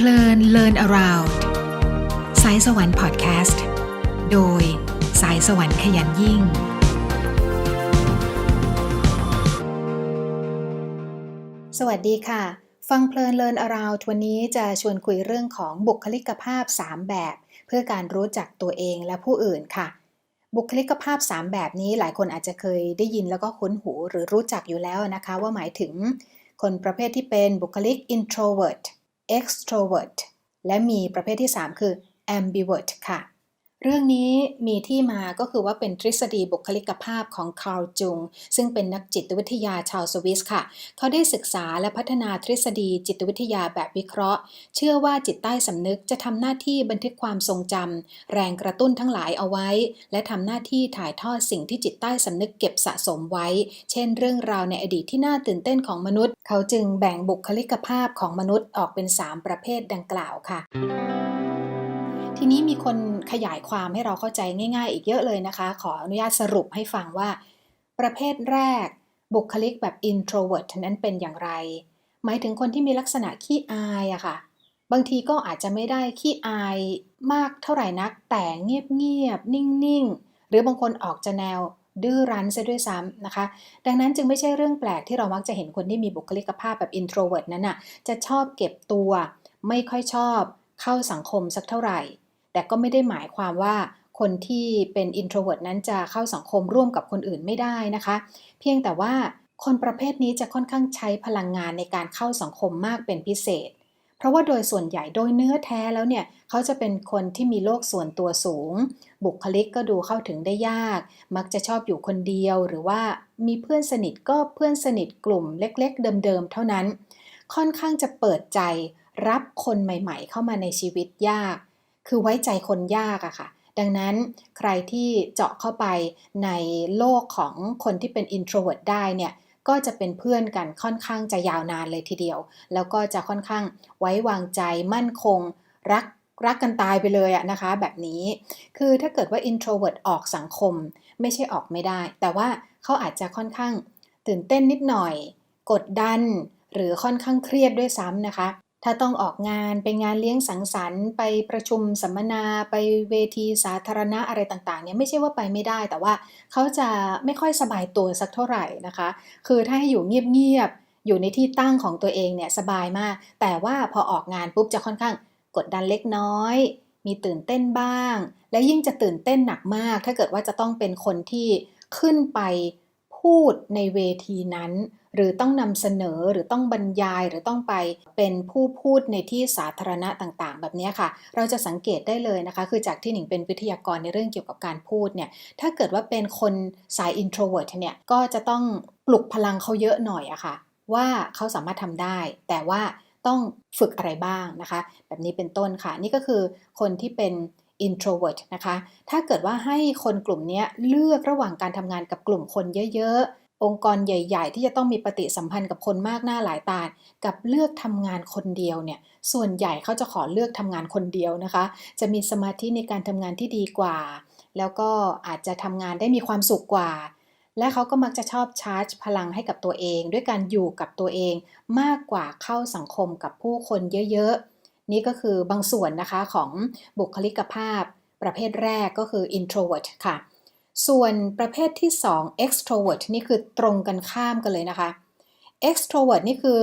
เพลิน Learn Around สายสวรรค์พอดแคสต์ โดยสายสวรรค์ขยันยิ่ง สวัสดีค่ะ ฟังเพลิน Learn Around วันนี้จะชวนคุยเรื่องของบุคลิกภาพ 3 แบบ เพื่อการรู้จักตัวเองและผู้อื่นค่ะบุคลิกภาพ 3 แบบนี้หลายคนอาจจะเคยได้ยินแล้วก็คุ้นหูหรือรู้จักอยู่แล้วนะคะ ว่าหมายถึงคนประเภทที่เป็นบุคลิก introvert extrovert และมีประเภทที่ 3 คือ ambivert ค่ะ เรื่องนี้มีที่มาก็คือว่าเป็นทฤษฎีบุคลิกภาพของคาร์ลจุง ซึ่งเป็นนักจิตวิทยาชาวสวิสค่ะ เขาได้ศึกษาและพัฒนาทฤษฎีจิตวิทยาแบบวิเคราะห์ เชื่อว่าจิตใต้สำนึกจะทำหน้าที่บันทึกความทรงจำแรงกระตุ้นทั้งหลายเอาไว้ และทำหน้าที่ถ่ายทอดสิ่งที่จิตใต้สำนึกเก็บสะสมไว้ เช่น เรื่องราวในอดีตที่น่าตื่นเต้นของมนุษย์ เขาจึงแบ่งบุคลิกภาพของมนุษย์ออกเป็น 3 ประเภทดังกล่าวค่ะ ทีนี้มีคนขยายความให้เราเข้าใจง่าย ๆ อีกเยอะเลยนะคะ ขออนุญาตสรุปให้ฟังว่า ประเภทแรก บุคลิกแบบ introvert นั้นเป็นอย่างไร หมายถึงคนที่มีลักษณะขี้อายอะค่ะ บางทีก็อาจจะไม่ได้ขี้อายมากเท่าไหร่นัก แต่เงียบๆนิ่งๆ หรือบางคนออกจะแนวดื้อรั้นซะด้วยซ้ำนะคะ ดังนั้นจึงไม่ใช่เรื่องแปลกที่เรามักจะเห็นคนที่มีบุคลิกภาพแบบ introvert นั้นน่ะจะชอบเก็บตัว ไม่ค่อยชอบ เข้าสังคมสักเท่าไหร่ แต่ก็ไม่ได้หมายความว่าคนที่เป็น introvert นั้นจะเข้าสังคมร่วมกับคนอื่นไม่ได้นะคะ เพียงแต่ว่าคนประเภทนี้จะค่อนข้างใช้พลังงานในการเข้าสังคมมากเป็นพิเศษ เพราะว่าโดยส่วนใหญ่โดยเนื้อแท้แล้วเนี่ย เขาจะเป็นคนที่มีโลกส่วนตัวสูง บุคลิกก็ดูเข้าถึงได้ยาก มักจะชอบอยู่คนเดียวหรือว่ามีเพื่อนสนิทก็เพื่อนสนิทกลุ่มเล็กๆ เดิมๆเท่านั้น ค่อนข้างจะเปิดใจรับคนใหม่ ๆ เข้ามาในชีวิตยาก คือไว้ใจคนยากอะค่ะ ดังนั้นใครที่เจาะเข้าไปในโลกของคนที่เป็น introvert ได้เนี่ยก็จะเป็นเพื่อนกันค่อนข้างจะยาวนานเลยทีเดียว แล้วก็จะค่อนข้างไว้วางใจมั่นคง รักรักกันตายไปเลยอะนะคะ แบบนี้ คือถ้าเกิดว่า introvert ออกสังคม ไม่ใช่ออกไม่ได้ แต่ว่าเขาอาจจะค่อนข้างตื่นเต้นนิดหน่อย กดดัน หรือค่อนข้างเครียดด้วยซ้ำนะคะ ถ้าต้องออกงานไปงานเลี้ยงสังสรรค์ ไปประชุมสัมมนาไปเวทีสาธารณะอะไรต่างๆเนี่ยไม่ใช่ว่าไปไม่ได้ แต่ว่าเขาจะไม่ค่อยสบายตัวสักเท่าไหร่นะคะ คือถ้าให้อยู่เงียบๆอยู่ในที่ตั้งของตัวเองเนี่ยสบายมาก แต่ว่าพอออกงานปุ๊บจะค่อนข้างกดดันเล็กน้อย มีตื่นเต้นบ้าง และยิ่งจะตื่นเต้นหนักมาก ถ้าเกิดว่าจะต้องเป็นคนที่ขึ้นไปพูดในเวทีนั้น หรือต้องนำเสนอหรือต้องบรรยายหรือต้องไปเป็นผู้พูดในที่สาธารณะต่างๆ แบบนี้ค่ะ เราจะสังเกตได้เลยนะคะ คือจากที่หนิงเป็นวิทยากรในเรื่องเกี่ยวกับการพูดเนี่ยถ้าเกิดว่าเป็นคนสาย introvert เนี่ยก็จะต้องปลุกพลังเขาเยอะหน่อยอะค่ะ ว่าเขาสามารถทำได้ แต่ว่าต้องฝึกอะไรบ้างนะคะ แบบนี้เป็นต้นค่ะ นี่ก็คือคนที่เป็น introvert นะคะ ถ้าเกิดว่าให้คนกลุ่มนี้เลือกระหว่างการทำงานกับกลุ่มคนเยอะๆ องค์กรใหญ่ ๆ ที่จะต้องมีปฏิสัมพันธ์กับคนมากหน้าหลายตา กับเลือกทำงานคนเดียวเนี่ย ส่วนใหญ่เขาจะขอเลือกทำงานคนเดียวนะคะ จะมีสมาธิในการทำงานที่ดีกว่า แล้วก็อาจจะทำงานได้มีความสุขกว่า และเขาก็มักจะชอบชาร์จพลังให้กับตัวเอง ด้วยการอยู่กับตัวเอง มากกว่าเข้าสังคมกับผู้คนเยอะๆ นี่ก็คือบางส่วนนะคะของบุคลิกภาพประเภทแรกก็คือ introvert ค่ะ ส่วนประเภทที่ 2 extrovert นี่คือตรงกันข้ามกันเลยนะคะ extrovert นี่คือ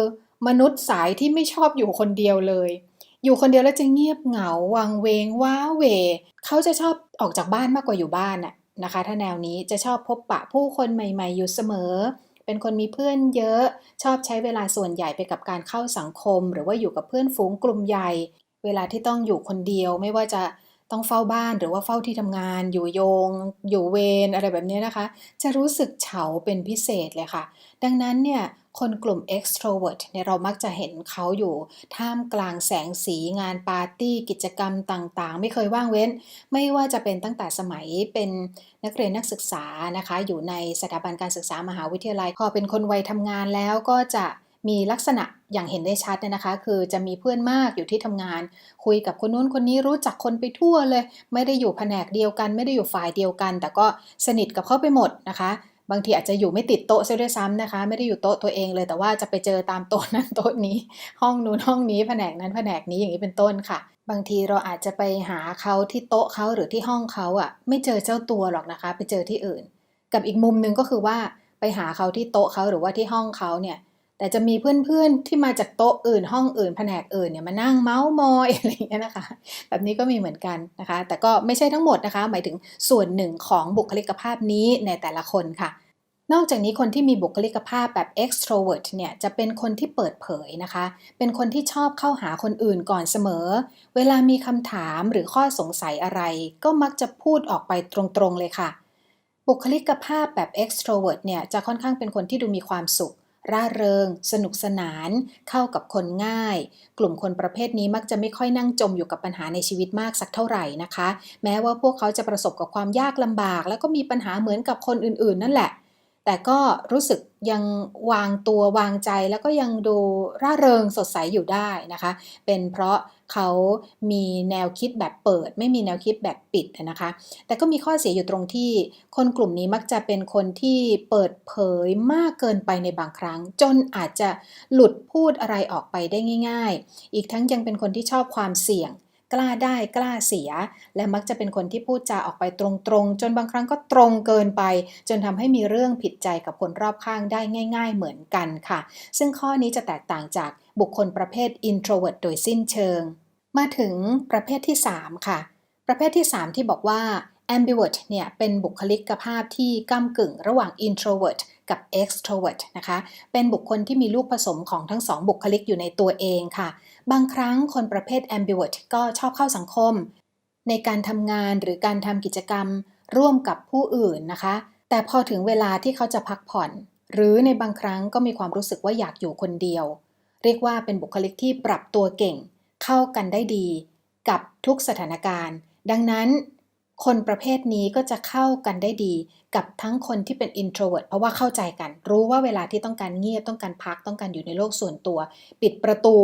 มนุษย์สายที่ไม่ชอบอยู่คนเดียวเลย อยู่คนเดียวแล้วจะเงียบเหงา วังเวง ว้าเหวเขาจะชอบออกจากบ้านมากกว่าอยู่บ้านน่ะนะคะ ถ้าแนวนี้จะชอบพบปะผู้คนใหม่ ๆ อยู่เสมอ เป็นคนมีเพื่อนเยอะ ชอบใช้เวลาส่วนใหญ่ไปกับการเข้าสังคม หรือว่าอยู่กับเพื่อนฝูงกลุ่มใหญ่ เวลาที่ต้องอยู่คนเดียวไม่ว่าจะ ต้องเฝ้าบ้านหรือว่าเฝ้าที่ทำงาน อยู่โยง อยู่เวรอะไรแบบนี้นะคะ จะรู้สึกเฉาเป็นพิเศษเลยค่ะ ดังนั้นเนี่ยคนกลุ่ม extrovert เนี่ยเรามักจะเห็นเขาอยู่ท่ามกลางแสงสีงานปาร์ตี้ กิจกรรมต่างๆ ไม่เคยว่างเว้น ไม่ว่าจะเป็นตั้งแต่สมัยเป็นนักเรียนนักศึกษานะคะ อยู่ในสถาบันการศึกษามหาวิทยาลัยพอเป็นคนวัยทำงานแล้วก็จะ มีลักษณะอย่างเห็นได้ชัดเนี่ยนะคะ คือจะมีเพื่อนมากอยู่ที่ทำงาน คุยกับคนนู้นคนนี้รู้จักคนไปทั่วเลย ไม่ได้อยู่แผนกเดียวกัน ไม่ได้อยู่ฝ่ายเดียวกัน แต่ก็สนิทกับเขาไปหมดนะคะบางทีอาจจะอยู่ไม่ติดโต๊ะซะด้วยซ้ำนะคะ ไม่ได้อยู่โต๊ะตัวเองเลยแต่ว่าจะไปเจอตามโต๊ะนั้นโต๊ะนี้ ห้องนู้นห้องนี้แผนกนั้นแผนกนี้อย่างนี้เป็นต้นค่ะ บางทีเราอาจจะไปหาเขาที่โต๊ะเขาหรือที่ห้องเขาอะ ไม่เจอเจ้าตัวหรอกนะคะ ไปเจอที่อื่น กับอีกมุมหนึ่งก็คือว่าไปหาเขาที่โต๊ะเขาหรือว่าที่ห้องเขาเนี่ย แต่จะมีเพื่อนๆที่มาจากโต๊ะอื่นห้องอื่นแผนกอื่นเนี่ยมานั่งเมาส์มอยอะไรอย่างเงี้ยนะคะ แบบนี้ก็มีเหมือนกันนะคะ แต่ก็ไม่ใช่ทั้งหมดนะคะ หมายถึงส่วนหนึ่งของบุคลิกภาพนี้ในแต่ละคนค่ะ นอกจากนี้คนที่มีบุคลิกภาพแบบ extrovert เนี่ยจะเป็นคนที่เปิดเผยนะคะ เป็นคนที่ชอบเข้าหาคนอื่นก่อนเสมอ เวลามีคำถามหรือข้อสงสัยอะไร ก็มักจะพูดออกไปตรงๆเลยค่ะ บุคลิกภาพแบบ extrovert เนี่ยจะค่อนข้างเป็นคนที่ดูมีความสุข ร่าเริง สนุกสนาน เข้ากับคนง่าย กลุ่มคนประเภทนี้มักจะไม่ค่อยนั่งจมอยู่กับปัญหาในชีวิตมากสักเท่าไหร่นะคะ แม้ว่าพวกเขาจะประสบกับความยากลำบาก แล้วก็มีปัญหาเหมือนกับคนอื่นๆ นั่นแหละ แต่ก็รู้สึกยังวางตัววางใจแล้วก็ยังดูร่าเริงสดใสอยู่ได้นะคะ เป็นเพราะเขามีแนวคิดแบบเปิด ไม่มีแนวคิดแบบปิดนะคะ แต่ก็มีข้อเสียอยู่ตรงที่ คนกลุ่มนี้มักจะเป็นคนที่เปิดเผยมากเกินไปในบางครั้ง จนอาจจะหลุดพูดอะไรออกไปได้ง่าย ๆ อีกทั้งยังเป็นคนที่ชอบความเสี่ยง กล้าได้กล้าเสีย และมักจะเป็นคนที่พูดจาออกไปตรงๆ จนบางครั้งก็ตรงเกินไป จนทำให้มีเรื่องผิดใจกับคนรอบข้างได้ง่าย ๆ เหมือนกันค่ะ ซึ่งข้อนี้จะแตกต่างจากบุคคลประเภท introvert โดยสิ้นเชิง มาถึงประเภทที่ 3 ค่ะ ประเภทที่ 3 ที่บอกว่า ambivert เนี่ยเป็นบุคลิกภาพที่ก้ากึ่งระหว่าง introvert กับ extrovert นะคะ เป็นบุคคลที่มีลูกผสมของทั้งสองบุคลิกอยู่ในตัวเองค่ะ บางครั้งคนประเภท ambivert ก็ชอบเข้าสังคม ในการทำงานหรือการทำกิจกรรมร่วมกับผู้อื่นนะคะ แต่พอถึงเวลาที่เขาจะพักผ่อน หรือในบางครั้งก็มีความรู้สึกว่าอยากอยู่คนเดียว เรียกว่าเป็นบุคลิกที่ปรับตัวเก่ง เข้ากันได้ดี กับทุกสถานการณ์ ดังนั้น คนประเภทนี้ก็จะเข้ากันได้ดี กับทั้งคนที่เป็น introvert เพราะว่าเข้าใจกัน รู้ว่าเวลาที่ต้องการเงียบต้องการพักต้องการอยู่ในโลกส่วนตัว ปิดประตู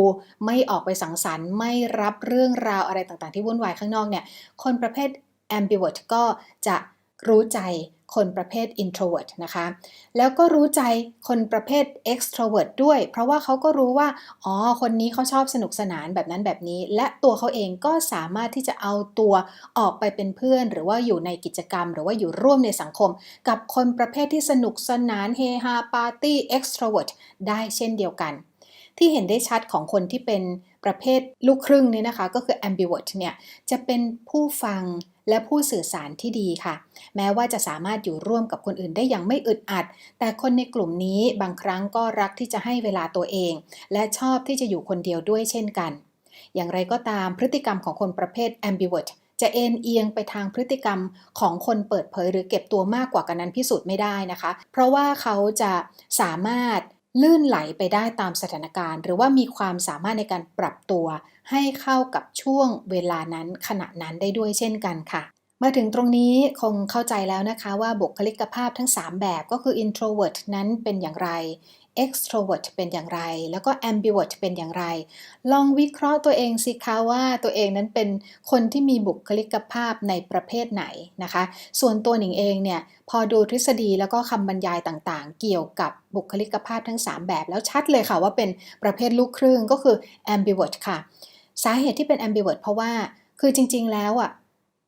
ไม่ออกไปสังสรรค์ ไม่รับเรื่องราวอะไรต่างๆที่วุ่นวายข้างนอกเนี่ยคนประเภท ambivert ก็จะรู้ใจ คนประเภท introvert นะคะ แล้วก็รู้ใจคนประเภท extrovert ด้วย เพราะว่าเขาก็รู้ว่า อ๋อ คนนี้เขาชอบสนุกสนานแบบนั้นแบบนี้ และตัวเขาเองก็สามารถที่จะเอาตัวออกไปเป็นเพื่อน หรือว่าอยู่ในกิจกรรม หรือว่าอยู่ร่วมในสังคม กับคนประเภทที่สนุกสนานเฮฮาปาร์ตี้ extrovert ได้เช่นเดียวกันที่เห็นได้ชัดของคนที่เป็นประเภทลูกครึ่งเนี่ยนะคะ ก็คือ ambivert เนี่ย จะเป็นผู้ฟัง และผู้สื่อสารที่ดีค่ะ แม้ว่าจะสามารถอยู่ร่วมกับคนอื่นได้อย่างไม่อึดอัด แต่คนในกลุ่มนี้บางครั้งก็รักที่จะให้เวลาตัวเอง และชอบที่จะอยู่คนเดียวด้วยเช่นกัน อย่างไรก็ตามพฤติกรรมของคนประเภท ambivert จะเอ็นเอียงไปทางพฤติกรรมของคนเปิดเผยหรือเก็บตัวมากกว่ากันนั้นพิสูจน์ไม่ได้นะคะ เพราะว่าเขาจะสามารถ ลื่นไหลไปได้ตามสถานการณ์ หรือว่ามีความสามารถในการปรับตัว ให้เข้ากับช่วงเวลานั้นขณะนั้นได้ด้วยเช่นกันค่ะ มาถึงตรงนี้คงเข้าใจแล้วนะคะว่าบุคลิกภาพทั้ง 3 แบบก็คือ introvert นั้นเป็นอย่างไร extrovert เป็นอย่างไร แล้วก็ ambivert เป็นอย่างไร ลองวิเคราะห์ตัวเองสิคะว่าตัวเองนั้นเป็นคนที่มีบุคลิกภาพในประเภทไหนนะคะ ส่วนตัวหนิงเองเนี่ยพอดูทฤษฎีแล้วก็คำบรรยายต่างๆ เกี่ยวกับบุคลิกภาพทั้ง 3 แบบแล้วชัดเลยค่ะว่าเป็นประเภทลูกครึ่งก็คือ ambivert ค่ะ สาเหตุที่เป็น ambivert เพราะว่าคือจริง ๆ แล้วอะ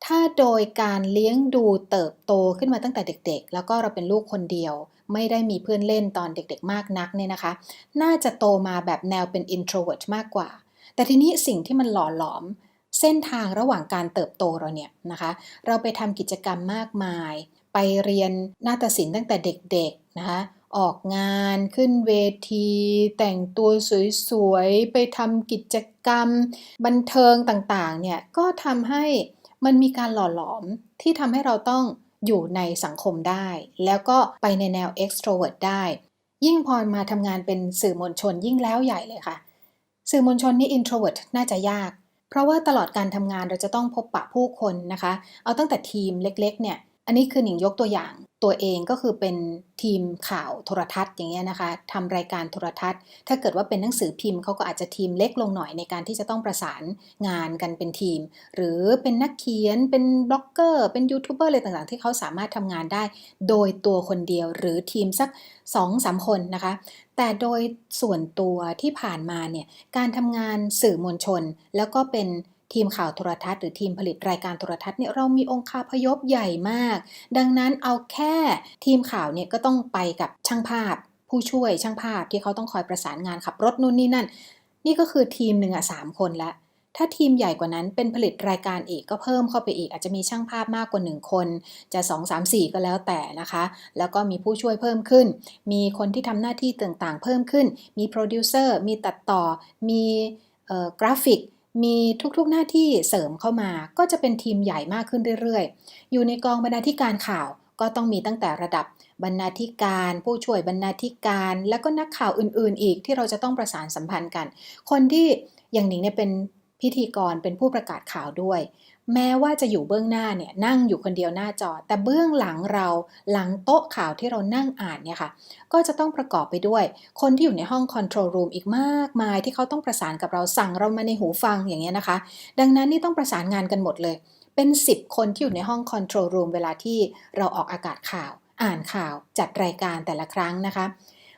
ถ้าโดยการเลี้ยงดูเติบโตขึ้นมาตั้งแต่เด็กๆ แล้วก็เราเป็นลูกคนเดียว ไม่ได้มีเพื่อนเล่นตอนเด็กๆ มากนักเนี่ยนะคะ น่าจะโตมาแบบแนวเป็น introvert มากกว่า แต่ทีนี้สิ่งที่มันหล่อหลอม เส้นทางระหว่างการเติบโตเราเนี่ยนะคะ เราไปทำกิจกรรมมากมาย ไปเรียนนาฏศิลป์ตั้งแต่เด็กๆนะคะออกงานขึ้นเวที แต่งตัวสวยๆ ไปทำกิจกรรม บันเทิงต่างๆเนี่ยก็ทำให้ มันมีการหล่อหลอมที่ทำให้เราต้องอยู่ในสังคมได้ แล้วก็ไปในแนว extrovert ได้ ยิ่งพอมาทำงานเป็นสื่อมวลชนยิ่งแล้วใหญ่เลยค่ะ สื่อมวลชนนี่ introvert น่าจะยาก เพราะว่าตลอดการทำงานเราจะต้องพบปะผู้คนนะคะ เอาตั้งแต่ทีมเล็กๆเนี่ย อันนี้คือหนิงยกตัวอย่างตัวเองก็คือเป็นทีมข่าวโทรทัศน์อย่างเงี้ยนะคะทำรายการโทรทัศน์ ถ้าเกิดว่าเป็นหนังสือพิมพ์เขาก็อาจจะทีมเล็กลงหน่อยในการที่จะต้องประสานงานกันเป็นทีม หรือเป็นนักเขียนเป็นบล็อกเกอร์ เป็นยูทูบเบอร์อะไรต่างๆ ที่เขาสามารถทำงานได้ โดยตัวคนเดียวหรือทีมสัก2-3คนนะคะ แต่โดยส่วนตัวที่ผ่านมาเนี่ยการทำงานสื่อมวลชน แล้วก็เป็น ทีมข่าวโทรทัศน์หรือทีมผลิตรายการโทรทัศน์เนี่ยเรามีองค์คาพยพใหญ่มาก ดังนั้นเอาแค่ทีมข่าวเนี่ยก็ต้องไปกับช่างภาพ ผู้ช่วยช่างภาพที่เขาต้องคอยประสานงานขับรถนู่นนี่นั่น นี่ก็คือทีมหนึ่งอะสามคนละถ้าทีมใหญ่กว่านั้นเป็นผลิตรายการอีกก็เพิ่มเข้าไปอีก อาจจะมีช่างภาพมากกว่า 1 คน จะ 2 3 4 ก็แล้วแต่นะคะ แล้วก็มีผู้ช่วยเพิ่มขึ้น มีคนที่ทำหน้าที่ต่างๆ เพิ่มขึ้น มีโปรดิวเซอร์มีตัดต่อมีกราฟิก มีทุกๆหน้าที่เสริมเข้ามา ก็จะเป็นทีมใหญ่มากขึ้นเรื่อยๆ อยู่ในกองบรรณาธิการข่าวก็ต้องมีตั้งแต่ระดับบรรณาธิการ ผู้ช่วยบรรณาธิการ แล้วก็นักข่าวอื่นๆ อีกที่เราจะต้องประสานสัมพันธ์กัน คนที่อย่างหนิงเนี่ยเป็นพิธีกรเป็นผู้ประกาศข่าวด้วย แม้ว่าจะอยู่เบื้องหน้าเนี่ยนั่งอยู่คนเดียวหน้าจอ แต่เบื้องหลังเราหลังโต๊ะข่าวที่เรานั่งอ่านเนี่ยค่ะ ก็จะต้องประกอบไปด้วย คนที่อยู่ในห้องคอนโทรลรูมอีกมากมายที่เขาต้องประสานกับเราสั่งเรามาในหูฟังอย่างเงี้ยนะคะ ดังนั้นนี่ต้องประสานงานกันหมดเลย เป็น 10 คนที่อยู่ในห้องคอนโทรลรูมเวลาที่เราออกอากาศข่าว อ่านข่าวจัดรายการแต่ละครั้งนะคะ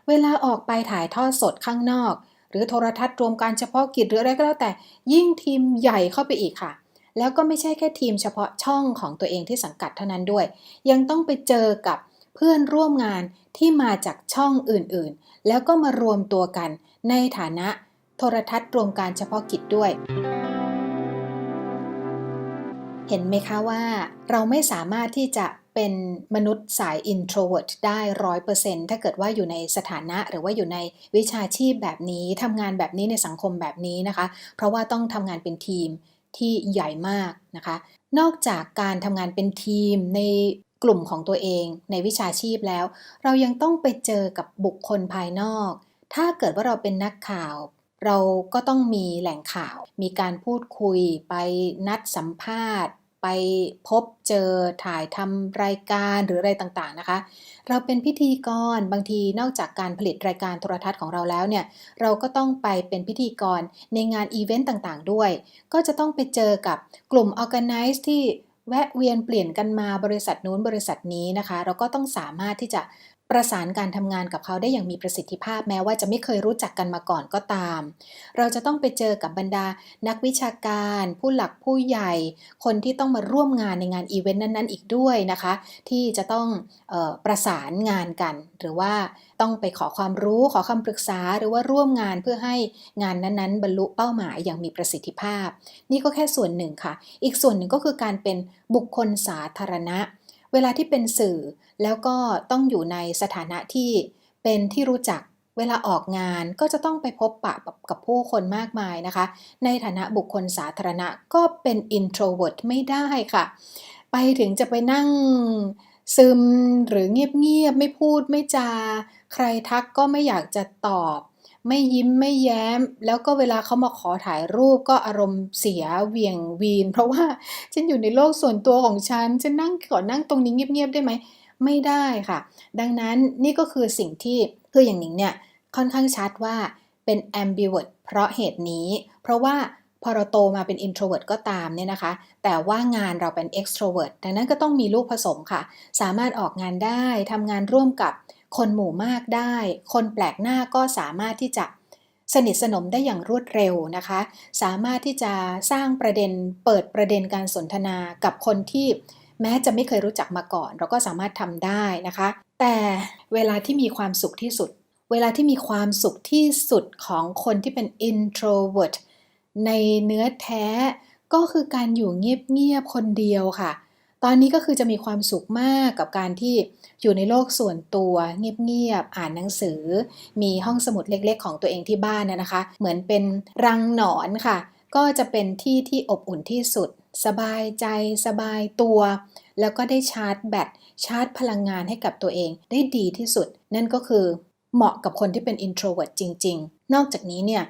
เวลาออกไปถ่ายทอดสดข้างนอก หรือโทรทัศน์รวมการเฉพาะกิจหรืออะไรก็แล้วแต่ยิ่งทีมใหญ่เข้าไปอีกค่ะ แล้วก็ไม่ใช่แค่ทีมเฉพาะช่องของตัวเองที่สังกัดเท่านั้นด้วย ยังต้องไปเจอกับเพื่อนร่วมงานที่มาจากช่องอื่นๆ แล้วก็มารวมตัวกันในฐานะโทรทัศน์รวมการเฉพาะกิจด้วย เห็นไหมคะว่าเราไม่สามารถที่จะเป็นมนุษย์สาย introvert ได้ร้อยเปอร์เซ็นต์ถ้าเกิดว่าอยู่ในสถานะหรือว่าอยู่ในวิชาชีพแบบนี้ทำงานแบบนี้ในสังคมแบบนี้นะคะ เพราะว่าต้องทำงานเป็นทีม ที่ใหญ่มากนะคะ นอกจากการทำงานเป็นทีมในกลุ่มของตัวเองในวิชาชีพแล้ว เรายังต้องไปเจอกับบุคคลภายนอก ถ้าเกิดว่าเราเป็นนักข่าว เราก็ต้องมีแหล่งข่าว มีการพูดคุยไปนัดสัมภาษณ์ ไปพบเจอถ่ายทำรายการหรืออะไรต่างๆนะคะ เราเป็นพิธีกรบางทีนอกจากการผลิตรายการโทรทัศน์ของเราแล้วเนี่ยเราก็ต้องไปเป็นพิธีกรในงานอีเวนต์ต่างๆด้วย ก็จะต้องไปเจอกับกลุ่มออแกไนซ์ที่แวะเวียนเปลี่ยนกันมาบริษัทนู้นบริษัทนี้นะคะ เราก็ต้องสามารถที่จะ ประสานการทำงานกับเขาได้อย่างมีประสิทธิภาพแม้ว่าจะไม่เคยรู้จักกันมาก่อนก็ตาม เราจะต้องไปเจอกับบรรดา นักวิชาการ ผู้หลักผู้ใหญ่ คนที่ต้องมาร่วมงานในงานอีเวนต์นั้นๆ อีกด้วยนะคะ ที่จะต้องออประสานงานกัน หรือว่าต้องไปขอความรู้ขอคำปรึกษา หรือว่าร่วมงานเพื่อให้งานนั้นๆ บรรลุเป้าหมายอย่างมีประสิทธิภาพ นี่ก็แค่ส่วนหนึ่งค่ะ อีกส่วนหนึ่งก็คือการเป็นบุคคลสาธารณะ เวลาที่เป็นสื่อแล้วก็ต้องอยู่ในสถานะที่เป็นที่รู้จักเวลาออกงานก็จะต้องไปพบปะกับผู้คนมากมายนะคะ ในฐานะบุคคลสาธารณะก็เป็น introvert ไม่ได้ค่ะ ไปถึงจะไปนั่งซึมหรือเงียบๆ ไม่พูดไม่จา ใครทักก็ไม่อยากจะตอบ ไม่ยิ้มไม่แย้ม แล้วก็เวลาเขามาขอถ่ายรูปก็อารมณ์เสียเวียงวีน เพราะว่าฉันอยู่ในโลกส่วนตัวของฉันฉันนั่งก่อนนั่งตรงนี้เงียบๆได้ไหมไม่ได้ค่ะ ดังนั้นนี่ก็คือสิ่งที่คืออย่างหนิงเนี่ยค่อนข้างชัดว่าเป็น ambivert เพราะเหตุนี้ เพราะว่าพอเราโตมาเป็น introvert ก็ตามเนี่ยนะคะ แต่ว่างานเราเป็น extrovert ดังนั้นก็ต้องมีลูกผสมค่ะ สามารถออกงานได้ทำงานร่วมกับ คนหมู่มากได้ คนแปลกหน้าก็สามารถที่จะสนิทสนมได้อย่างรวดเร็วนะคะ สามารถที่จะสร้างประเด็นเปิดประเด็นการสนทนากับคนที่แม้จะไม่เคยรู้จักมาก่อน เราก็สามารถทำได้นะคะ แต่เวลาที่มีความสุขที่สุด เวลาที่มีความสุขที่สุดของคนที่เป็น introvert ในเนื้อแท้ก็คือการอยู่เงียบๆคนเดียวค่ะ ตอนนี้ก็คือจะมีความสุขมากกับการที่อยู่ในโลกส่วนตัว เงียบๆอ่านหนังสือ มีห้องสมุดเล็กๆ ของตัวเองที่บ้านนะคะ เหมือนเป็นรังหนอนค่ะ ก็จะเป็นที่ที่อบอุ่นที่สุด สบายใจสบายตัว แล้วก็ได้ชาร์จแบตชาร์จพลังงานให้กับตัวเองได้ดีที่สุด นั่นก็คือเหมาะกับคนที่เป็น introvert จริง ๆ นอกจากนี้เนี่ย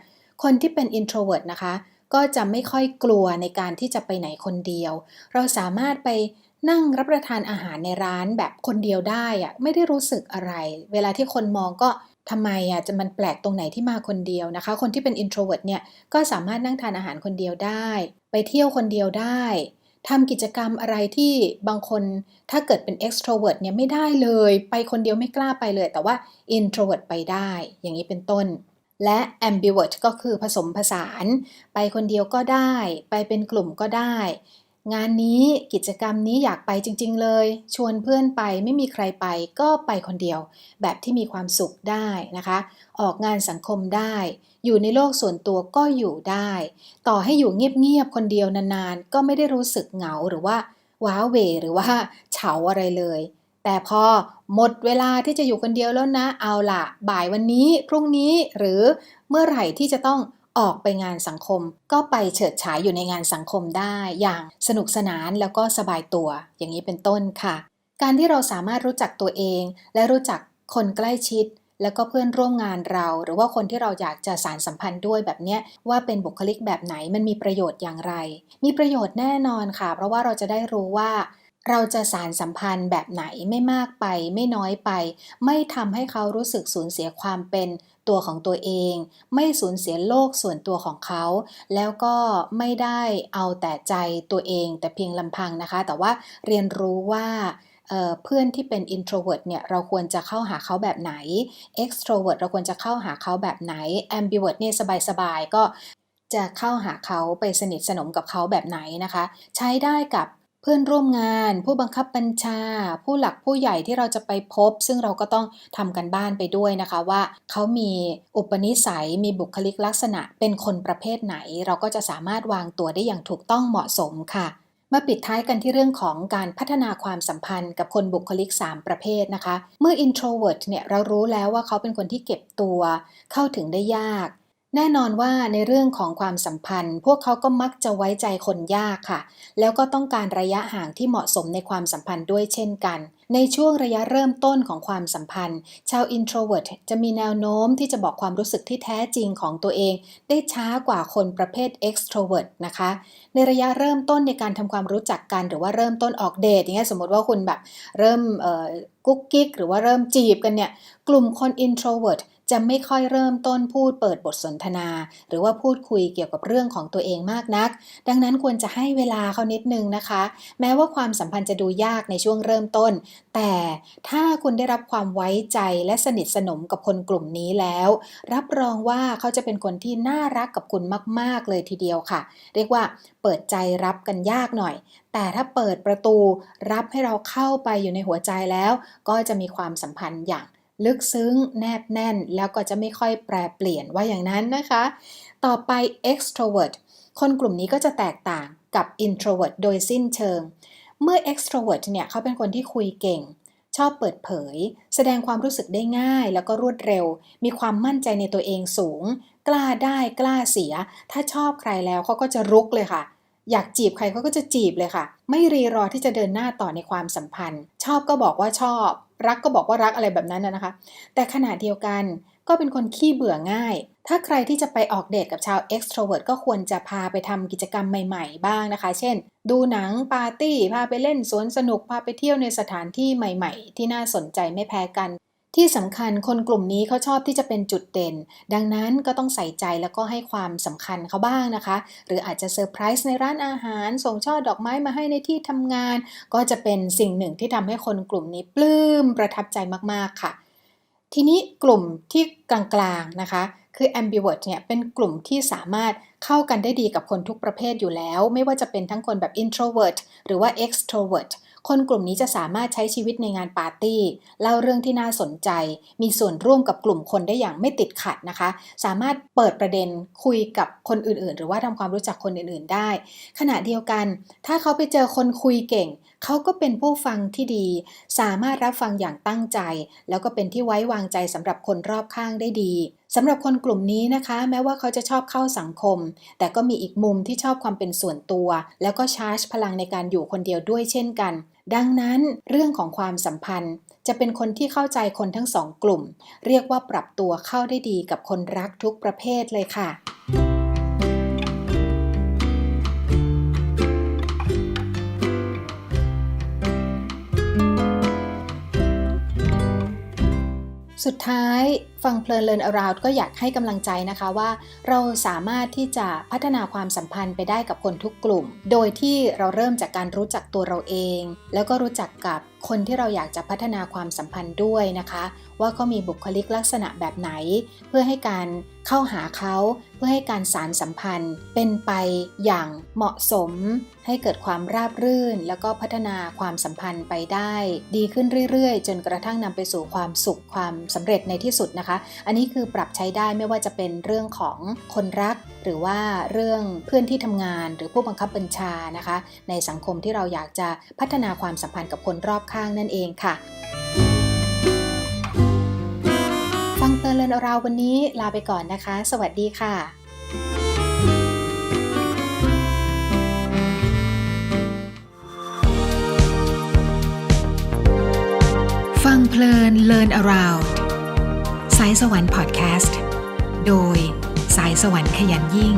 คนที่เป็น introvert นะคะ ก็จะไม่ค่อยกลัวในการที่จะไปไหนคนเดียว เราสามารถไป นั่งรับประทานอาหารในร้านแบบคนเดียวได้อะไม่ได้รู้สึกอะไร เวลาที่คนมองก็ทำไมอะจะมันแปลกตรงไหนที่มาคนเดียวนะคะ คนที่เป็น introvert เนี่ยก็สามารถนั่งทานอาหารคนเดียวได้ ไปเที่ยวคนเดียวได้ทำกิจกรรมอะไรที่บางคนถ้าเกิดเป็น extrovert เนี่ยไม่ได้เลย ไปคนเดียวไม่กล้าไปเลย แต่ว่า introvert ไปได้ อย่างนี้เป็นต้น และ ambivert ก็คือผสมผสาน ไปคนเดียวก็ได้ ไปเป็นกลุ่มก็ได้ งานนี้กิจกรรมนี้อยากไปจริง ๆ เลย ชวนเพื่อนไปไม่มีใครไปก็ไปคนเดียว แบบที่มีความสุขได้นะคะ ออกงานสังคมได้ อยู่ในโลกส่วนตัวก็อยู่ได้ ต่อให้อยู่เงียบๆคนเดียวนานๆ ก็ไม่ได้รู้สึกเหงาหรือว่าว้าเวหรือว่าเฉาอะไรเลย แต่พอหมดเวลาที่จะอยู่คนเดียวแล้วนะ เอาล่ะบ่ายวันนี้พรุ่งนี้หรือเมื่อไหร่ที่จะต้อง ออกไปงานสังคม ก็ไปเฉิดฉายอยู่ในงานสังคมได้อย่างสนุกสนานแล้วก็สบายตัว อย่างนี้เป็นต้นค่ะ การที่เราสามารถรู้จักตัวเอง และรู้จักคนใกล้ชิด แล้วก็เพื่อนร่วมงานเรา หรือว่าคนที่เราอยากจะสารสัมพันธ์ด้วยแบบเนี้ยว่าเป็นบุคลิกแบบไหนมันมีประโยชน์อย่างไร มีประโยชน์แน่นอนค่ะ เพราะว่าเราจะได้รู้ว่าเราจะสารสัมพันธ์แบบไหนไม่มากไป ไม่น้อยไป ไม่ทำให้เขารู้สึกสูญเสียความเป็น ตัวของตัวเอง ไม่สูญเสียโลกส่วนตัวของเขา แล้วก็ไม่ได้เอาแต่ใจตัวเอง แต่เพียงลำพังนะคะ แต่ว่าเรียนรู้ว่าเพื่อนที่เป็น introvert เนี่ยเราควรจะเข้าหาเขาแบบไหน extrovert เราควรจะเข้าหาเขาแบบไหน ambivert เนี่ยสบายๆก็จะเข้าหาเขาไปสนิทสนมกับเขาแบบไหนนะคะ ใช้ได้กับ พื่อนร่วมงาน ผู้บังคับบัญชา ผู้หลักผู้ใหญ่ที่เราจะไปพบ ซึ่งเราก็ต้องทำกันบ้านไปด้วยนะคะว่าเขามีอุปนิสัยมีบุคลิกลักษณะเป็นคนประเภทไหน เราก็จะสามารถวางตัวได้อย่างถูกต้องเหมาะสมค่ะมาปิดท้ายกันที่เรื่องของการพัฒนาความสัมพันธ์กับคนบุคลิก 3 ประเภทนะคะ เมื่อ introvert เนี่ยเรารู้แล้วว่าเขาเป็นคนที่เก็บตัว เข้าถึงได้ยาก แน่นอนว่าในเรื่องของความสัมพันธ์ พวกเขาก็มักจะไว้ใจคนยากค่ะ แล้วก็ต้องการระยะห่างที่เหมาะสมในความสัมพันธ์ด้วยเช่นกัน ในช่วงระยะเริ่มต้นของความสัมพันธ์ ชาว introvert จะมีแนวโน้มที่จะบอกความรู้สึกที่แท้จริงของตัวเอง ได้ช้ากว่าคนประเภท extrovert นะคะ ในระยะเริ่มต้นในการทำความรู้จักกัน หรือว่าเริ่มต้นออกเดทอย่างเงี้ยสมมติว่าคุณแบบเริ่มกุ๊กกิ๊กหรือว่าเริ่มจีบกันเนี่ยกลุ่มคน introvert จะไม่ค่อยเริ่มต้นพูดเปิดบทสนทนา หรือว่าพูดคุยเกี่ยวกับเรื่องของตัวเองมากนัก ดังนั้นควรจะให้เวลาเขานิดนึงนะคะ แม้ว่าความสัมพันธ์จะดูยากในช่วงเริ่มต้นแต่ถ้าคุณได้รับความไว้ใจและสนิทสนมกับคนกลุ่มนี้แล้ว รับรองว่าเขาจะเป็นคนที่น่ารักกับคุณมาก ๆ เลยทีเดียวค่ะ เรียกว่าเปิดใจรับกันยากหน่อย แต่ถ้าเปิดประตูรับให้เราเข้าไปอยู่ในหัวใจแล้ว ก็จะมีความสัมพันธ์อย่างลึกซึ้งแนบแน่น แล้วก็จะไม่ค่อยแปรเปลี่ยนว่าอย่างนั้นนะคะ ต่อไป extrovert คนกลุ่มนี้ก็จะแตกต่างกับ introvert โดยสิ้นเชิง เมื่อ extrovert เนี่ยเขาเป็นคนที่คุยเก่ง ชอบเปิดเผย แสดงความรู้สึกได้ง่าย แล้วก็รวดเร็ว มีความมั่นใจในตัวเองสูง กล้าได้กล้าเสีย ถ้าชอบใครแล้วเขาก็จะรุกเลยค่ะ อยากจีบใครเขาก็จะจีบเลยค่ะ ไม่รีรอที่จะเดินหน้าต่อในความสัมพันธ์ ชอบก็บอกว่าชอบ รักก็บอกว่ารักอะไรแบบนั้นนะคะ แต่ขณะเดียวกัน ก็เป็นคนขี้เบื่อง่าย ถ้าใครที่จะไปออกเดทกับชาว extrovert ก็ควรจะพาไปทำกิจกรรมใหม่ๆ บ้างนะคะ เช่น ดูหนังปาร์ตี้ พาไปเล่นสวนสนุก พาไปเที่ยวในสถานที่ใหม่ ๆ ที่น่าสนใจไม่แพ้กัน ที่สำคัญคนกลุ่มนี้เขาชอบที่จะเป็นจุดเด่น ดังนั้นก็ต้องใส่ใจแล้วก็ให้ความสำคัญเขาบ้างนะคะ หรืออาจจะเซอร์ไพรส์ในร้านอาหาร ส่งช่อดอกไม้มาให้ในที่ทำงาน ก็จะเป็นสิ่งหนึ่งที่ทำให้คนกลุ่มนี้ปลื้มประทับใจมากๆค่ะ ทีนี้กลุ่มที่กลางๆนะคะ คือ ambivert เนี่ยเป็นกลุ่มที่สามารถเข้ากันได้ดีกับคนทุกประเภทอยู่แล้ว ไม่ว่าจะเป็นทั้งคนแบบ introvert หรือว่า extrovert คนกลุ่มนี้จะสามารถใช้ชีวิตในงานปาร์ตี้ เล่าเรื่องที่น่าสนใจ มีส่วนร่วมกับกลุ่มคนได้อย่างไม่ติดขัดนะคะ สามารถเปิดประเด็นคุยกับคนอื่นๆ หรือว่าทำความรู้จักคนอื่นๆ ได้ ขณะเดียวกัน ถ้าเขาไปเจอคนคุยเก่ง เขาก็เป็นผู้ฟังที่ดี สามารถรับฟังอย่างตั้งใจ แล้วก็เป็นที่ไว้วางใจสำหรับคนรอบข้างได้ดีสำหรับคนกลุ่มนี้นะคะ แม้ว่าเขาจะชอบเข้าสังคม แต่ก็มีอีกมุมที่ชอบความเป็นส่วนตัว แล้วก็ชาร์จพลังในการอยู่คนเดียวด้วยเช่นกัน ดังนั้นเรื่องของความสัมพันธ์จะเป็นคนที่เข้าใจคนทั้งสองกลุ่ม เรียกว่าปรับตัวเข้าได้ดีกับคนรักทุกประเภทเลยค่ะ สุดท้ายฟังเพลินเลินอราวก็อยากให้กำลังใจนะคะว่า เราสามารถที่จะพัฒนาความสัมพันธ์ไปได้กับคนทุกกลุ่ม โดยที่เราเริ่มจากการรู้จักตัวเราเอง แล้วก็รู้จักกับ คนที่เราอยากจะพัฒนาความสัมพันธ์ด้วยนะคะ ว่าเขามีบุคลิกลักษณะแบบไหน เพื่อให้การเข้าหาเขาเพื่อให้การสารสัมพันธ์ เป็นไปอย่างเหมาะสม ให้เกิดความราบรื่น แล้วก็พัฒนาความสัมพันธ์ไปได้ ดีขึ้นเรื่อยๆ จนกระทั่งนำไปสู่ความสุขความสำเร็จในที่สุดนะคะ อันนี้คือปรับใช้ได้ไม่ว่าจะเป็นเรื่องของคนรัก หรือว่าเรื่องเพื่อนที่ทำงานหรือผู้บังคับบัญชานะคะ ในสังคมที่เราอยากจะพัฒนาความสัมพันธ์กับคนรอบข้างนั่นเองค่ะฟังเพลินเรนเราวันนี้ลาไปก่อนนะคะ สวัสดีค่ะฟังเพลิน Learn Around สายสวรรค์พอดแคสต์ โดย สายสวรรค์ขยันยิ่ง